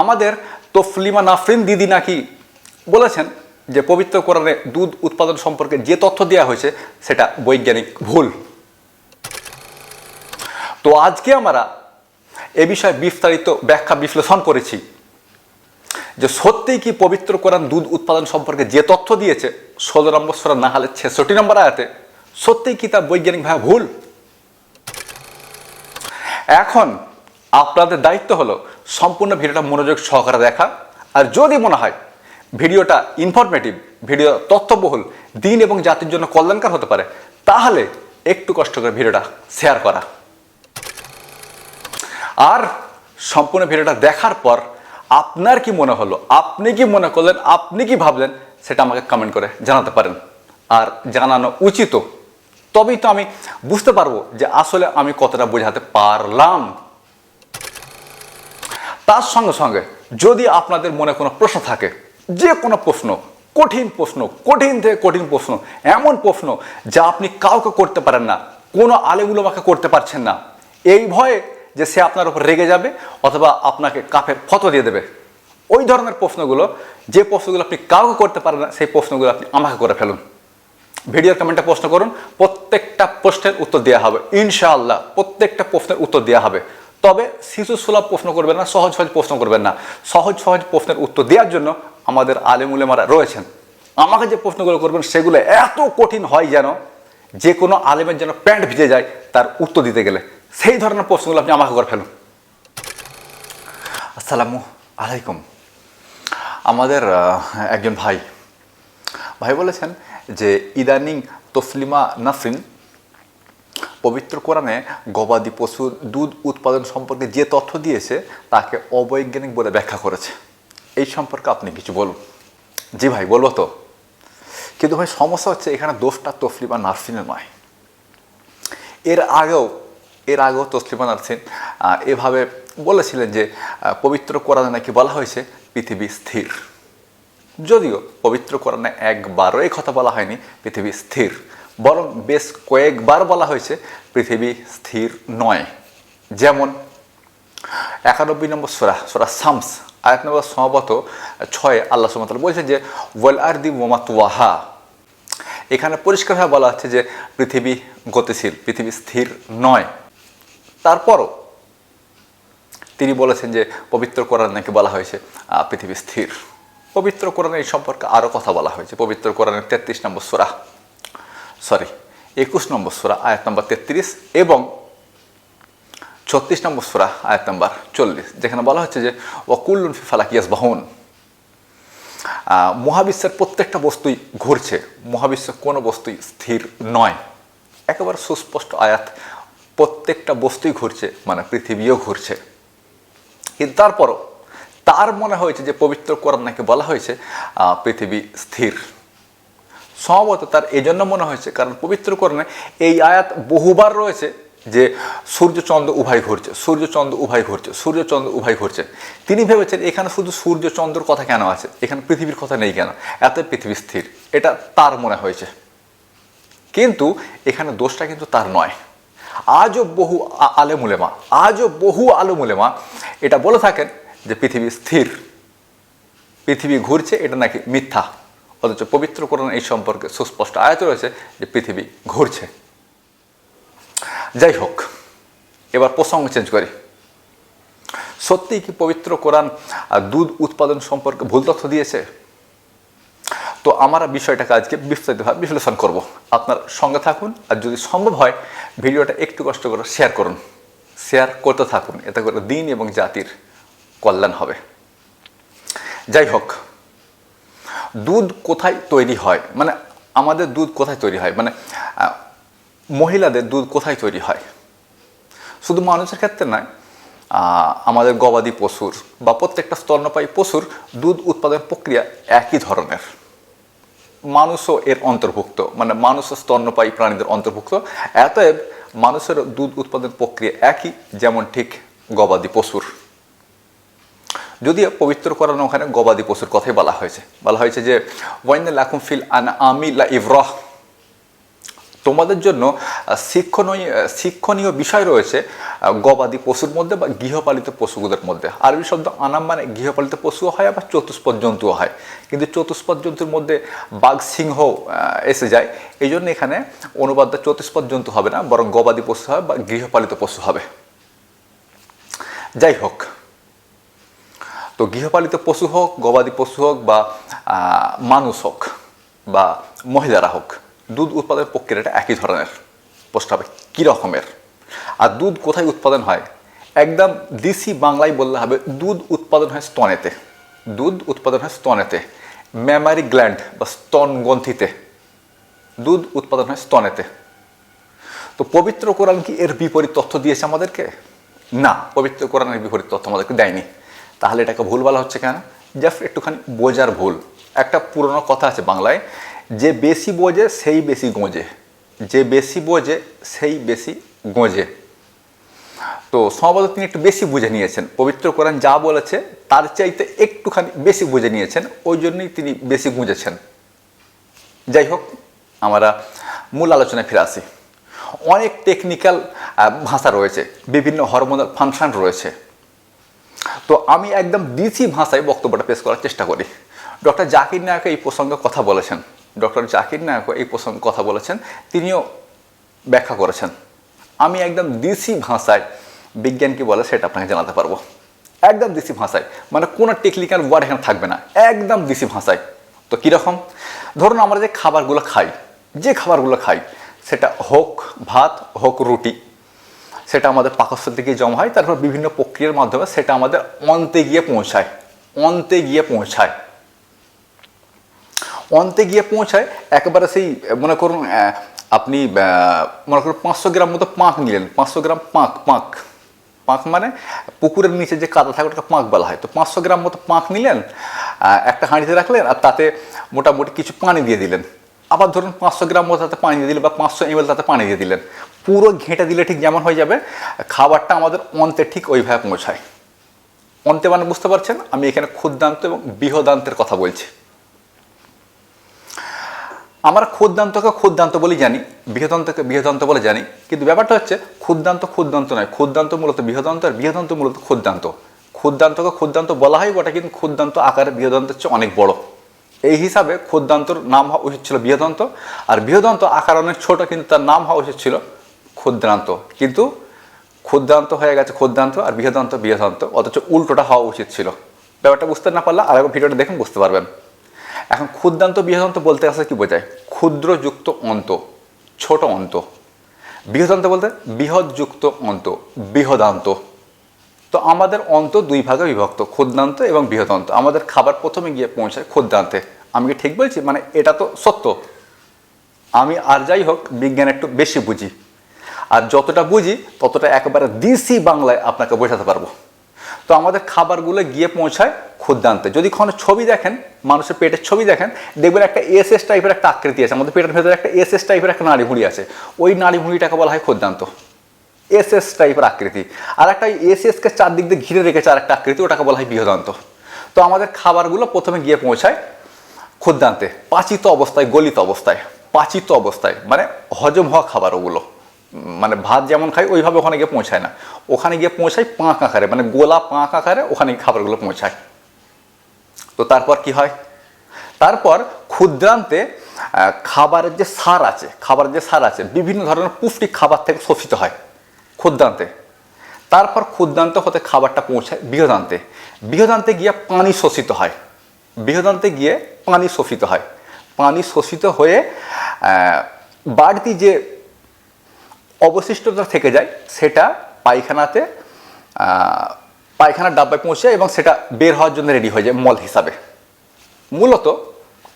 আমাদের তফলিমা নাফরিন দিদি নাকি বলেছেন যে পবিত্র কোরআনে দুধ উৎপাদন সম্পর্কে যে তথ্য দেওয়া হয়েছে, সেটা বৈজ্ঞানিক ভুল। তো আজকে আমরা এ বিষয়ে বিস্তারিত ব্যাখ্যা বিশ্লেষণ করেছি যে সত্যিই কি পবিত্র কোরআন দুধ উৎপাদন সম্পর্কে যে তথ্য দিয়েছে, ষোলো নম্বর সোরা না হলে ছেষট্টি নম্বর আয়াতে, সত্যিই কি তা বৈজ্ঞানিকভাবে ভুল? এখন আপনাদের দায়িত্ব হলো সম্পূর্ণ ভিডিওটা মনোযোগ সহকারে দেখা। আর যদি মনে হয় ভিডিওটা ইনফরমেটিভ ভিডিও তথ্যবহুল, দিন এবং জাতির জন্য কল্যাণকার হতে পারে, তাহলে একটু কষ্ট করে ভিডিওটা শেয়ার করা। আর সম্পূর্ণ ভিডিওটা দেখার পর আপনার কি মনে হলো, আপনি কি মনে করলেন, আপনি কি ভাবলেন, সেটা আমাকে কমেন্ট করে জানাতে পারেন। আর জানানো উচিত। তবেই তো আমি বুঝতে পারব যে আসলে আমি কতটা বোঝাতে পারলাম। তার সঙ্গে সঙ্গে যদি আপনাদের মনে কোনো প্রশ্ন থাকে, যে কোনো প্রশ্ন, কঠিন প্রশ্ন, কঠিন থেকে কঠিন প্রশ্ন, এমন প্রশ্ন যা আপনি কাউকে করতে পারেন না, কোনো আলেগুলোমাকে করতে পারছেন না, এই ভয়ে যে সে আপনার উপর রেগে যাবে অথবা আপনাকে কাফের ফটো দিয়ে দেবে, ওই ধরনের প্রশ্নগুলো, যে প্রশ্নগুলো আপনি কাউকে করতে পারেন না, সেই প্রশ্নগুলো আপনি আমাকে করে ফেলুন। ভিডিওর কমেন্টে প্রশ্ন করুন, প্রত্যেকটা প্রশ্নের উত্তর দেওয়া হবে, ইনশাআল্লাহ প্রত্যেকটা প্রশ্নের উত্তর দেওয়া হবে। তবে শিশু সুলভ প্রশ্ন করবেন না, সহজ সহজ প্রশ্ন করবেন না। সহজ সহজ প্রশ্নের উত্তর দেওয়ার জন্য আমাদের আলেমুলেমারা রয়েছেন। আমাকে যে প্রশ্নগুলো করবেন সেগুলো এত কঠিন হয় যেন যে কোনো আলেমের যেন প্যান্ট ভিজে যায়, তার উত্তর দিতে গেলে। সেই ধরনের প্রশ্নগুলো আপনি আমাকে করে ফেলুন। আসসালামু আলাইকুম। আমাদের একজন ভাই। ভাই বলেছেন যে, ইদানিং তসলিমা নাসরিন পবিত্র কোরআনে গবাদি পশুর দুধ উৎপাদন সম্পর্কে যে তথ্য দিয়েছে, তাকে অবৈজ্ঞানিক বলে ব্যাখ্যা করেছে। এই সম্পর্কে আপনি কিছু বলুন। জি ভাই, বলব তো। কিন্তু ভাই, সমস্যা হচ্ছে এখানে দোষটা তসলিমা নার্সিনের নয়। এর আগেও এর আগেও তসলিমা নার্সিন এভাবে বলেছিলেন যে পবিত্র কোরআনে নাকি বলা হয়েছে, পৃথিবী স্থির। যদিও পবিত্র কোরআনে একবারও এই কথা বলা হয়নি, পৃথিবী স্থির। বরং বেশ কয়েকবার বলা হয়েছে, পৃথিবী স্থির নয়। যেমন একানব্বই নম্বর সোরা সোরা সামস আয়াত নম্বর সম্ভবত ছয়, আল্লাহ সুমতাল বলছেন যে, ওয়েল আর দি মোমাত ওয়াহা এখানে পরিষ্কারভাবে বলা হচ্ছে যে, পৃথিবী গতিশীল, পৃথিবী স্থির নয়। তারপরও তিনি বলেছেন যে, পবিত্র কোরআন নাকি বলা হয়েছে পৃথিবী স্থির। পবিত্র কোরআনে এই সম্পর্কে আরও কথা বলা হয়েছে। পবিত্র কোরআনের তেত্রিশ নম্বর সোরা। সরি একুশ নম্বর সোরা, আয়াত নম্বর তেত্রিশ এবং ছত্রিশ নম্বর সোরা, আয়াত নম্বর চল্লিশ, যেখানে বলা হচ্ছে যে ওয়াকুল্লুন ফি ফালাকিয়াস বাহন মহাবিশ্বের প্রত্যেকটা বস্তুই ঘুরছে। মহাবিশ্বের কোনো বস্তুই স্থির নয়। একেবারে সুস্পষ্ট আয়াত, প্রত্যেকটা বস্তুই ঘুরছে মানে পৃথিবীও ঘুরছে। কিন্তু তারপরও, তার মনে হয়েছে যে, পবিত্র কোরআন নাকি বলা হয়েছে পৃথিবী স্থির। সম্ভবত তার এজন্য মনে হয়েছে, কারণ পবিত্র কোরআনে এই আয়াত বহুবার রয়েছে যে সূর্যচন্দ্র উভয় ঘুরছে সূর্যচন্দ্র উভয় ঘুরছে সূর্যচন্দ্র উভয় ঘুরছে। তিনি ভেবেছেন এখানে শুধু সূর্যচন্দ্রর কথা কেন আছে? এখানে পৃথিবীর কথা নেই কেন? এত পৃথিবী স্থির, এটা তার মনে হয়েছে। কিন্তু এখানে দোষটা কিন্তু তার নয়। আজও বহু আলেমুলেমা আজও বহু আলেমুলেমা এটা বলে থাকেন যে পৃথিবী স্থির, পৃথিবী ঘুরছে, এটা নাকি মিথ্যা। অথচ পবিত্র কোরআন এই সম্পর্কে সুস্পষ্ট আয়ত রয়েছে যে পৃথিবী ঘুরছে। যাই হোক, এবার প্রসঙ্গ চেঞ্জ করি। সত্যিই কি পবিত্র কোরআন দুধ উৎপাদন সম্পর্কে ভুল তথ্য দিয়েছে? তো আমরা বিষয়টাকে আজকে বিস্তারিতভাবে বিশ্লেষণ করব। আপনার সঙ্গে থাকুন আর যদি সম্ভব হয়, ভিডিওটা একটু কষ্ট করে শেয়ার করুন। শেয়ার করতে থাকুন, এতে করে দিন এবং জাতির কল্যাণ হবে। যাই হোক দুধ কোথায় তৈরি হয়? মানে আমাদের দুধ কোথায় তৈরি হয়? মানে মহিলাদের দুধ কোথায় তৈরি হয়? শুধু মানুষের ক্ষেত্রে নয় আমাদের গবাদি পশুর বা প্রত্যেকটা স্তন্যপায়ী পশুর দুধ উৎপাদন প্রক্রিয়া একই ধরনের। মানুষও এর অন্তর্ভুক্ত মানে মানুষ ও স্তন্যপায়ী প্রাণীদের অন্তর্ভুক্ত। এতএব মানুষের দুধ উৎপাদন প্রক্রিয়া একই, যেমন ঠিক গবাদি পশুর। যদিও পবিত্র করানো ওখানে গবাদি পশুর কথাই বলা হয়েছে। বলা হয়েছে যে, ওয়াইন লাকুম ফিল আন আমি লা ইভরহ তোমাদের জন্য শিক্ষণীয় শিক্ষণীয় বিষয় রয়েছে গবাদি পশুর মধ্যে বা গৃহপালিত পশুগুলোর মধ্যে। আরবি শব্দ আনাম মানে গৃহপালিত পশুও হয় আবার চতুষ্পদ জন্তুও হয়। কিন্তু চতুষ্পদ জন্তুর মধ্যে বাঘ, সিংহ এসে যায়। এই জন্য এখানে অনুবাদটা চতুষ্পদ জন্তু হবে না, বরং গবাদি পশু হবে বা গৃহপালিত পশু হবে। যাই হোক তো গৃহপালিত পশু হোক গবাদি পশু হোক বা মানুষ হোক বা মহিলারা হোক দুধ উৎপাদনের প্রক্রিয়াটা একই ধরনের, প্রশ্ন হবে কী রকমের? আর দুধ কোথায় উৎপাদন হয়? একদম দেশি বাংলায় বললে হবে দুধ উৎপাদন হয় স্তনেতে। দুধ উৎপাদন হয় স্তনেতে। ম্যামারি গ্ল্যান্ড বা স্তন গ্রন্থিতে। দুধ উৎপাদন হয় স্তনেতে। তো পবিত্র কোরআন কি এর বিপরীত তথ্য দিয়েছে আমাদেরকে? না, পবিত্র কোরআনের বিপরীত তথ্য আমাদেরকে দেয়নি। তাহলে এটাকে ভুল বলা হচ্ছে কেন? জাস্ট একটুখানি বোঝার ভুল। একটা পুরনো কথা আছে বাংলায়, যে বেশি বোঝে সেই বেশি গোঁজে। যে বেশি বোঝে সেই বেশি গোঁজে। তো সম্ভবত তিনি একটু বেশি বুঝে নিয়েছেন। পবিত্র কোরআন যা বলেছে, তার চাইতে একটুখানি বেশি বুঝে নিয়েছেন, ওই জন্যই তিনি বেশি গুঁজেছেন। যাই হোক, আমরা মূল আলোচনায় ফিরে আসি। অনেক টেকনিক্যাল ভাষা রয়েছে। বিভিন্ন হরমোনাল ফাংশন রয়েছে। তো আমি একদম দিসি ভাষায় বক্তব্যটা পেশ করার চেষ্টা করি। ডক্টর জাকির নায়ক এই প্রসঙ্গে কথা বলেছেন। ডক্টর জাকির নায়ক এই প্রসঙ্গে কথা বলেছেন। তিনিও ব্যাখ্যা করেছেন। আমি একদম দিসি ভাষায় বিজ্ঞান কি বলে সেটা আপনাকে জানাতে পারব। একদম দিসি ভাষায়। মানে কোনো টেকনিক্যাল ওয়ার্ড এখানে থাকবে না। একদম দিসি ভাষায়। তো কীরকম? ধরুন আমরা যে খাবারগুলো খাই, যে খাবারগুলো খাই, সেটা হোক ভাত, হোক রুটি সেটা আমাদের পাকস্থল থেকে জমা হয়, তারপর বিভিন্ন প্রক্রিয়ার মাধ্যমে সেটা আমাদের অন্তে গিয়ে পৌঁছায়, অন্তে গিয়ে পৌঁছায়। অন্তে গিয়ে পৌঁছায়, একেবারে সেই, মনে করুন আপনি মনে করুন পাঁচশো গ্রাম মতো পাঁক নিলেন, পাঁচশো গ্রাম পাঁক পাঁক। পাঁক মানে পুকুরের নিচে যে কাদা থাকে ওটাকে পাঁক বলা হয়। তো পাঁচশো গ্রাম মতো পাঁক নিলেন একটা হাঁড়িতে রাখলেন আর তাতে মোটামুটি কিছু পানি দিয়ে দিলেন। আবার ধরুন পাঁচশো গ্রাম মতো তাতে পানি দিয়ে দিলেন বা পাঁচশো এমএল তাতে পানি দিয়ে দিলেন। পুরো ঘেঁটে দিলে ঠিক যেমন হয়ে যাবে। খাবারটা আমাদের অন্তে ঠিক ওইভাবে পৌঁছায়। অন্তে মানে বুঝতে পারছেন? আমি এখানে ক্ষুদ্রান্ত এবং বৃহদান্তের কথা বলছি। আমরা ক্ষুদ্রান্তকে ক্ষুদ্রান্ত বলে জানি, বৃহদন্তকে বৃহদন্ত বলে জানি। কিন্তু ব্যাপারটা হচ্ছে, ক্ষুদ্রান্ত ক্ষুদ্রান্ত নয়। ক্ষুদ্রান্ত মূলত বৃহদন্ত আর বৃহদন্ত মূলত ক্ষুদ্রান্ত। ক্ষুদ্রান্তকে ক্ষুদ্রান্ত বলা হয় বটে, কিন্তু ক্ষুদ্রান্ত আকারে বৃহদন্তের চেয়ে অনেক বড়। এই হিসাবে ক্ষুদ্রান্তর নাম হওয়া উচিত ছিল বৃহদন্ত, আর বৃহদন্ত আকার অনেক ছোট, কিন্তু তার নাম হওয়া উচিত ছিল ক্ষুদ্রান্ত। কিন্তু ক্ষুদ্রান্ত হয়ে গেছে ক্ষুদ্রান্ত আর বৃহদন্ত বৃহদন্ত, অথচ উল্টোটা হওয়া উচিত ছিল। ব্যাপারটা বুঝতে না পারলে আর ভিডিওটা দেখুন বুঝতে পারবেন। এখন ক্ষুদ্রান্ত বৃহদান্ত বলতে আসলে কি বোঝায়? ক্ষুদ্রযুক্ত অন্ত, ছোট অন্ত। বৃহদান্ত বলতে বৃহৎযুক্ত অন্ত, বৃহদান্ত। তো আমাদের অন্ত দুই ভাগে বিভক্ত, ক্ষুদ্রান্ত এবং বৃহদান্ত। আমাদের খাবার প্রথমে গিয়ে পৌঁছায় ক্ষুদ্রান্তে। আমি কি ঠিক বলছি? মানে এটা তো সত্য। আমি আর যাই হোক, বিজ্ঞান একটু বেশি বুঝি। আর যতটা বুঝি, ততটা একেবারে দিসি বাংলায় আপনাকে বোঝাতে পারব। তো আমাদের খাবারগুলো গিয়ে পৌঁছায় ক্ষুদ্রান্তে। যদি কোনো ছবি দেখেন, মানুষের পেটের ছবি দেখেন, দেখবেন একটা এস এস টাইপের একটা আকৃতি আছে। আমাদের পেটের ভেতরে একটা এস এস টাইপের একটা নাড়ি ভুঁড়ি আছে। ওই নাড়ি ভুঁড়িটাকে বলা হয় ক্ষুদ্রান্ত। এস এস টাইপের আকৃতি। আর একটা এস এসকে চারদিক দিয়ে ঘিরে রেখেছে আর একটা আকৃতি, ওটাকে বলা হয় বৃহদান্ত। তো আমাদের খাবারগুলো প্রথমে গিয়ে পৌঁছায় ক্ষুদ্রান্তে। পাচিত অবস্থায়, গলিত অবস্থায়। পাচিত অবস্থায়। মানে হজম হওয়া খাবার ওগুলো মানে ভাত যেমন খাই, ওইভাবে ওখানে গিয়ে পৌঁছায় না। ওখানে গিয়ে পৌঁছায় পাঁক আকারে মানে গোলা পাঁক আকারে ওখানে খাবারগুলো পৌঁছায়। তো তারপর কি হয়? তারপর ক্ষুদ্রান্তে খাবারের যে সার আছে, খাবারের যে সার আছে, বিভিন্ন ধরনের পুষ্টি খাবার থেকে শোষিত হয় ক্ষুদ্রান্তে। তারপর ক্ষুদ্রান্ত হতে খাবারটা পৌঁছায় বৃহদান্তে। বৃহদান্তে গিয়ে পানি শোষিত হয়। বৃহদান্তে গিয়ে পানি শোষিত হয়। পানি শোষিত হয়ে বাড়তি যে অবশিষ্টতা থেকে যায়, সেটা পায়খানাতে পায়খানার ডাব্বায় পৌঁছে এবং সেটা বের হওয়ার জন্য রেডি হয়ে যায় মল হিসাবে। মূলত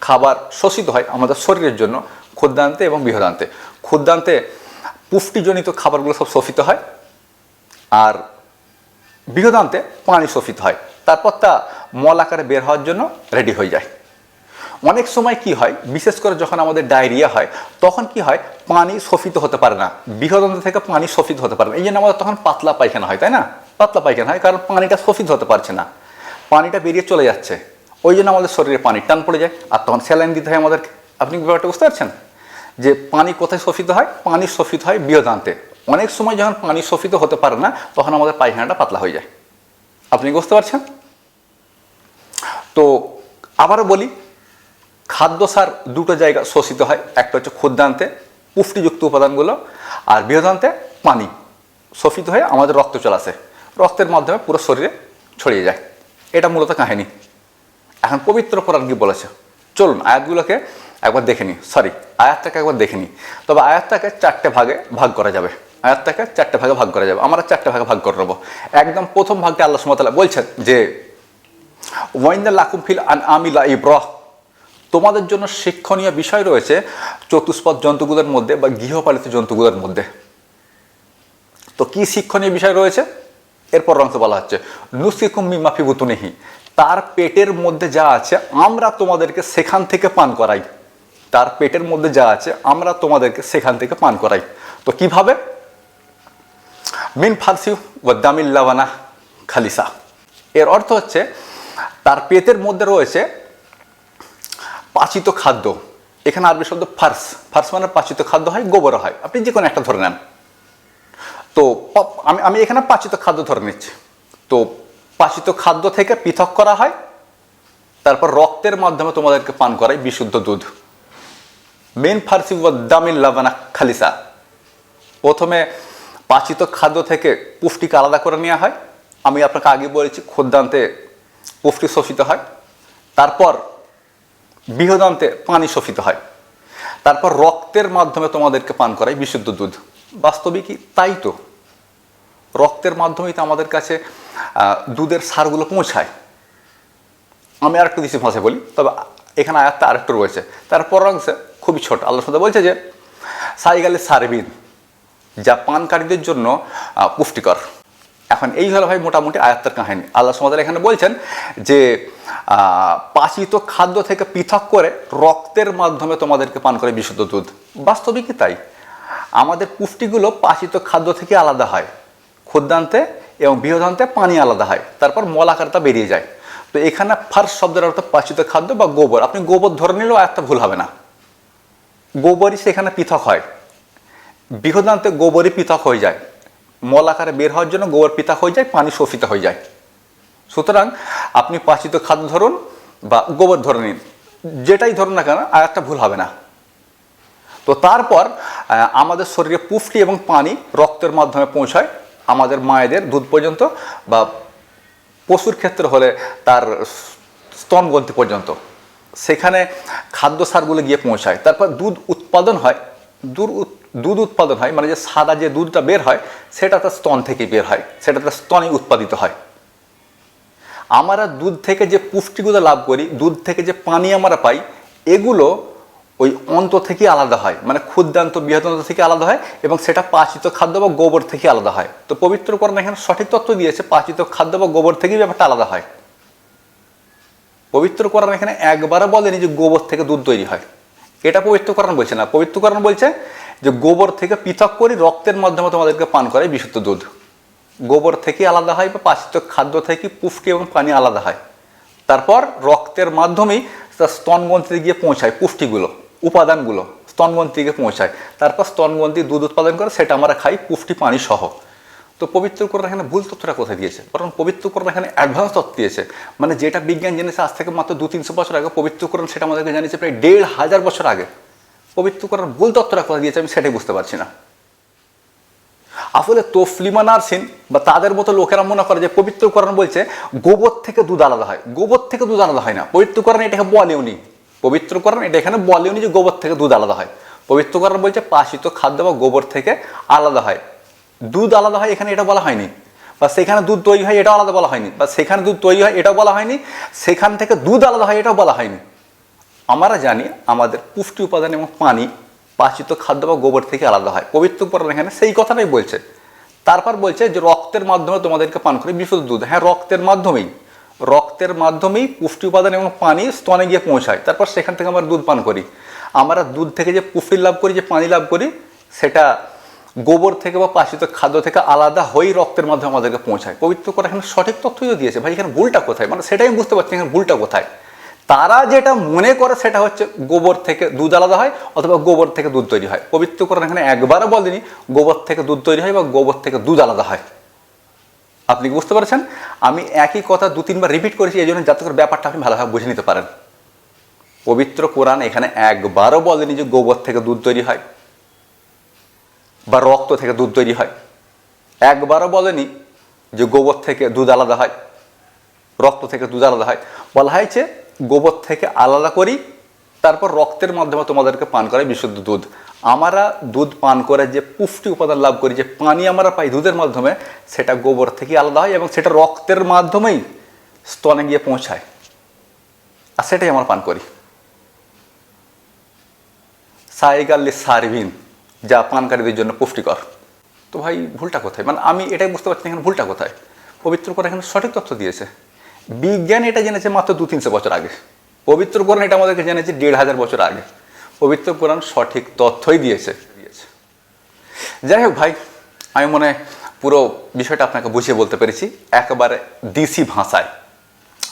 খাবার শোষিত হয় আমাদের শরীরের জন্য ক্ষুদ্রান্তে এবং বৃহদান্তে। ক্ষুদ্রান্তে পুষ্টিজনিত খাবারগুলো সব শোষিত হয় আর বৃহদান্তে পানি শোষিত হয়। তারপর তা মল আকারে বের হওয়ার জন্য রেডি হয়ে যায়। অনেক সময় কি হয়, বিশেষ করে যখন আমাদের ডায়রিয়া হয়, তখন কি হয়, পানি শোষিত হতে পারে না। বৃহদন্ত থেকে পানি শোষিত হতে পারে না। এই জন্য আমাদের তখন পাতলা পায়খানা হয়, তাই না? পাতলা পায়খানা হয়, কারণ পানিটা শোষিত হতে পারছে না। পানিটা বেরিয়ে চলে যাচ্ছে। ওই জন্য আমাদের শরীরে পানির টান পড়ে যায়। আর তখন স্যালাইন দিতে হয় আমাদের আপনি ব্যাপারটা বুঝতে পারছেন? যে পানি কোথায় শোষিত হয়? পানি শোষিত হয় বৃহদান্তে। অনেক সময় যখন পানি শোষিত হতে পারে না, তখন আমাদের পায়খানাটা পাতলা হয়ে যায়। আপনি বুঝতে পারছেন? তো আবারও বলি খাদ্য সার দুটো জায়গা শোষিত হয়। একটা হচ্ছে ক্ষুদ্রান্তে পুষ্টিযুক্ত উপাদানগুলো আর বৃহদান্তে পানি শোষিত হয়ে আমাদের রক্ত চলাছে রক্তের মাধ্যমে পুরো শরীরে ছড়িয়ে যায়। এটা মূলত কাহিনী। এখন পবিত্র কোরআন কি বলেছে? চলুন আয়াতগুলোকে একবার দেখে নিই। সরি আয়াতটাকে একবার দেখে নিই। তবে আয়াতটাকে চারটে ভাগে ভাগ করা যাবে। আয়াতটাকে চারটে ভাগে ভাগ করা যাবে। আমরা চারটে ভাগে ভাগ করে নেব। একদম প্রথম ভাগটা আল্লাহ সুমতাল্লাহ বলছেন যে ওয়াইন্দা লাকুম ফিল আন আমিলা ইব্রহ তোমাদের জন্য শিক্ষণীয় বিষয় রয়েছে চতুষ্পদ জন্তুগুলোর মধ্যে বা গৃহপালিত জন্তুগুলোর মধ্যে। তো কি শিক্ষণীয় বিষয় রয়েছে? এরপর অংশ বলা হচ্ছে, নুসিকুম মিমাফি বুতুনিহি তার পেটের মধ্যে যা আছে আমরা তোমাদেরকে সেখান থেকে পান করাই। তার পেটের মধ্যে যা আছে আমরা তোমাদেরকে সেখান থেকে পান করাই। তো কীভাবে? মিন ফারসি ও দামিল্লাওয়ানা খালিসা। এর অর্থ হচ্ছে, তার পেটের মধ্যে রয়েছে পাচিত খাদ্য। এখানে আরবি শব্দ ফার্স। ফার্স মানে পাচিত খাদ্য হয়, গোবর হয়। আপনি যে কোনো একটা ধরে নেন। তো আমি আমি এখানে পাচিত খাদ্য ধরে নিচ্ছি। তো, পাচিত খাদ্য থেকে পৃথক করা হয়, তারপর রক্তের মাধ্যমে তোমাদেরকে পান করাই বিশুদ্ধ দুধ। মেন ফার্সি দামিল লাবানা খালিসা। প্রথমে পাচিত খাদ্য থেকে পুষ্টিকে আলাদা করে নেওয়া হয়। আমি আপনাকে আগে বলেছি ক্ষুদ্রান্তে পুষ্টি শোষিত হয়। তারপর বৃহদান্তে পানি শোষিত হয়। তারপর রক্তের মাধ্যমে তোমাদেরকে পান করাই বিশুদ্ধ দুধ। বাস্তবিকই তাই তো। রক্তের মাধ্যমেই তো আমাদের কাছে দুধের সারগুলো পৌঁছায়। আমি আর একটু দেশি ভাষায় বলি, তবে এখানে আয়াতটা আরেকটু রয়েছে। তারপর অংশে খুবই ছোট আল্লাহ সাথে বলছে যে, সাইগালে সারবিন, যা পানকারীদের জন্য পুষ্টিকর। এখন এই হলো ভাই মোটামুটি আয়াত্তার কাহিনী। আল্লাহ সমাদার এখানে বলছেন যে পাচিত খাদ্য থেকে পৃথক করে রক্তের মাধ্যমে তোমাদেরকে পান করে বিশুদ্ধ দুধ। বাস্তবিকই তাই? আমাদের পুষ্টিগুলো পাচিত খাদ্য থেকে আলাদা হয়। ক্ষুদ্রান্তে এবং বৃহদান্তে পানি আলাদা হয়। তারপর মলাকারটা বেরিয়ে যায়। তো এখানে ফার্স্ট শব্দের অর্থ পাচিত খাদ্য বা গোবর। আপনি গোবর ধরে নিলেও একটা ভুল হবে না। গোবরই সেখানে পৃথক হয়। বৃহদান্তে গোবরই পৃথক হয়ে যায়। মল আকারে বের হওয়ার জন্য গোবর পিতা হয়ে যায়, পানি শোষিত হয়ে যায়। সুতরাং আপনি পাচিত খাদ্য ধরুন বা গোবর ধরে নিন, যেটাই ধরুন না কেন, আর একটা ভুল হবে না। তো তারপর আমাদের শরীরে পুষ্টি এবং পানি রক্তের মাধ্যমে পৌঁছায়, আমাদের মায়েদের দুধ পর্যন্ত বা পশুর ক্ষেত্রে হলে তার স্তনগ্রন্থি পর্যন্ত। সেখানে খাদ্য সারগুলো গিয়ে পৌঁছায়। তারপর দুধ উৎপাদন হয়। দুধ দুধ উৎপাদন হয় মানে যে সাদা যে দুধটা বের হয় সেটা তার স্তন থেকে বের হয় সেটা তার স্তনে উৎপাদিত হয়। আমরা দুধ থেকে যে পুষ্টিগুলো লাভ করি, দুধ থেকে যে পানি আমরা পাই, এগুলো ওই অন্ত থেকে আলাদা হয় মানে ক্ষুদ্রান্ত বৃহদান্ত থেকে আলাদা হয় এবং সেটা পাচিত খাদ্য বা গোবর থেকে আলাদা হয়। তো পবিত্র পবিত্রকরণ এখানে সঠিক তথ্য দিয়েছে, পাচিত খাদ্য বা গোবর থেকেই ব্যাপারটা আলাদা হয়। পবিত্র পবিত্রকরণ এখানে একবারও বলেনি যে গোবর থেকে দুধ তৈরি হয়। এটা পবিত্রকরণ বলছে না। পবিত্রকরণ বলছে যে গোবর থেকে পৃথক করে রক্তের মাধ্যমে তোমাদেরকে পান করে বিশুদ্ধ দুধ। গোবর থেকে আলাদা হয় বা পাচিত খাদ্য থেকে পুষ্টি এবং পানি আলাদা হয়। তারপর রক্তের মাধ্যমেই তার স্তনগ্রন্থিতে গিয়ে পৌঁছায় পুষ্টিগুলো, উপাদানগুলো স্তনগ্রন্থিকে পৌঁছায়। তারপর স্তনগ্রন্থি দুধ উৎপাদন করে সেটা আমরা খাই পুষ্টি, পানি সহ। তো পবিত্রকরণ এখানে ভুল তথ্যটা কোথায় দিয়েছে? বরং পবিত্রকরণ এখানে অ্যাডভান্স তথ্য দিয়েছে। মানে যেটা বিজ্ঞান জেনেছে আজ থেকে মাত্র দু তিনশো বছর আগে পবিত্র পবিত্রকরণ সেটা আমাদেরকে জানিয়েছে প্রায় দেড় হাজার বছর আগে। পবিত্রকরণ ভুল তথ্যটা কোথায় দিয়েছে, আমি সেটাই বুঝতে পারছি না। আসলে তফলিমা নার্সিন বা তাদের মতো লোকেরা মনে করে যে পবিত্র পবিত্রকরণ বলছে, গোবর থেকে দুধ আলাদা হয়। গোবর থেকে দুধ আলাদা হয় না। পবিত্রকরণ এটাকে বলেও নি পবিত্রকরণ এটা এখানে বলেও নি যে গোবর থেকে দুধ আলাদা হয়। পবিত্রকরণ বলছে পাশিত খাদ্য বা গোবর থেকে আলাদা হয়। দুধ আলাদা হয়, এখানে এটা বলা হয়নি। বা সেখানে দুধ তৈরি হয়, এটাও আলাদা বলা হয়নি। বা সেখানে দুধ তৈরি হয়, এটাও বলা হয়নি। সেখান থেকে দুধ আলাদা হয়, এটাও বলা হয়নি। আমরা জানি আমাদের পুষ্টি উপাদান এবং পানি, পাচিত খাদ্য বা গোবর থেকে আলাদা হয়। পবিত্র পুরাণ এখানে সেই কথাটাই বলছে। তারপর বলছে যে রক্তের মাধ্যমে তোমাদেরকে পান করে বিশুদ্ধ দুধ। হ্যাঁ রক্তের মাধ্যমেই। রক্তের মাধ্যমেই পুষ্টি উপাদান এবং পানি স্তনে গিয়ে পৌঁছায়। তারপর সেখান থেকে আমরা দুধ পান করি। আমরা দুধ থেকে যে পুষ্টি লাভ করি, যে পানি লাভ করি, সেটা গোবর থেকে বা পাচিত খাদ্য থেকে আলাদা হয়েই রক্তের মাধ্যমে আমাদেরকে পৌঁছায়। পবিত্র করে এখানে সঠিক তথ্যই দিয়েছে। ভাই, এখানে ভুলটা কোথায়? মানে সেটাই বুঝতে পারছি এখানে ভুলটা কোথায়? তারা যেটা মনে করে সেটা হচ্ছে গোবর থেকে দুধ আলাদা হয় অথবা গোবর থেকে দুধ তৈরি হয়। পবিত্রকরণ এখানে একবারও বলেনি, গোবর থেকে দুধ তৈরি হয় বা গোবর থেকে দুধ আলাদা হয়। আপনি কি বুঝতে পারছেন? আমি একই কথা দু, তিনবার রিপিট করেছি, এই জন্য যাতে করে ব্যাপারটা আপনি ভালোভাবে বুঝে নিতে পারেন। পবিত্র কোরআন এখানে একবারও বলেনি যে গোবর থেকে দুধ তৈরি হয় বা রক্ত থেকে দুধ তৈরি হয়। একবারও বলেনি যে গোবর থেকে দুধ আলাদা হয়, রক্ত থেকে দুধ আলাদা হয়। বলা হয়েছে গোবর থেকে আলাদা করি, তারপর রক্তের মাধ্যমে তোমাদেরকে পান করে বিশুদ্ধ দুধ। আমরা দুধ পান করে যে পুষ্টি উপাদান লাভ করি, যে পানি আমরা পাই দুধের মাধ্যমে, সেটা গোবর থেকে আলাদা হয় এবং সেটা রক্তের মাধ্যমেই স্তনে গিয়ে পৌঁছায়। আর সেটাই আমরা পান করি। সাইগাল্লি সার্ভিন, যা পানকারীদের জন্য পুষ্টিকর। তো ভাই, ভুলটা কোথায়? মানে আমি এটাই বুঝতে পারছি এখানে ভুলটা কোথায়? পবিত্র করে এখানে সঠিক তথ্য দিয়েছে। বিজ্ঞান এটা জেনেছে মাত্র দু তিনশো বছর আগে। পবিত্র কোরআন এটা আমাদেরকে জেনেছে দেড় হাজার বছর আগে। পবিত্র কোরআন সঠিক তথ্যই দিয়েছে। দিয়েছে যাই হোক ভাই, আমি মনে পুরো বিষয়টা আপনাকে বুঝিয়ে বলতে পেরেছি, একেবারে দিসি ভাষায়।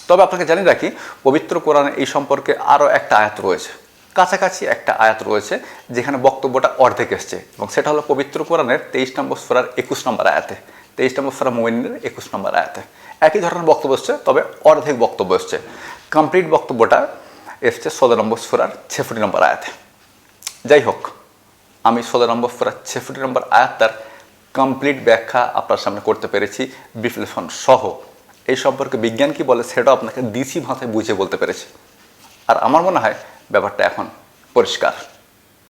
তবে আপনাকে জানিয়ে রাখি, পবিত্র কোরআনে এই সম্পর্কে আরও একটা আয়াত রয়েছে। কাছাকাছি একটা আয়াত রয়েছে, যেখানে বক্তব্যটা অর্ধেক এসছে। এবং সেটা হলো পবিত্র কোরআনের তেইশ নম্বর সুরার একুশ নম্বর আয়াতে। তেইশ নম্বর মোমিনের একুশ নম্বর আয়াতে। একই ধরনের বক্তব্য এসছে, তবে অর্ধেক বক্তব্য এসছে। কমপ্লিট বক্তব্যটা এসছে ষোলো নম্বর সুরার ছেষট্টি নম্বর আয়াতে। যাই হোক, আমি ষোলো নম্বর সুরার ছেষট্টি নম্বর আয়াতটার কমপ্লিট ব্যাখ্যা আপনার সামনে করতে পেরেছি, বিশ্লেষণ সহ। এই সম্পর্কে বিজ্ঞান কি বলে সেটাও আপনাকে দিসি ভাষায় বুঝে বলতে পেরেছি। আর আমার মনে হয় ব্যাপারটা এখন পরিষ্কার।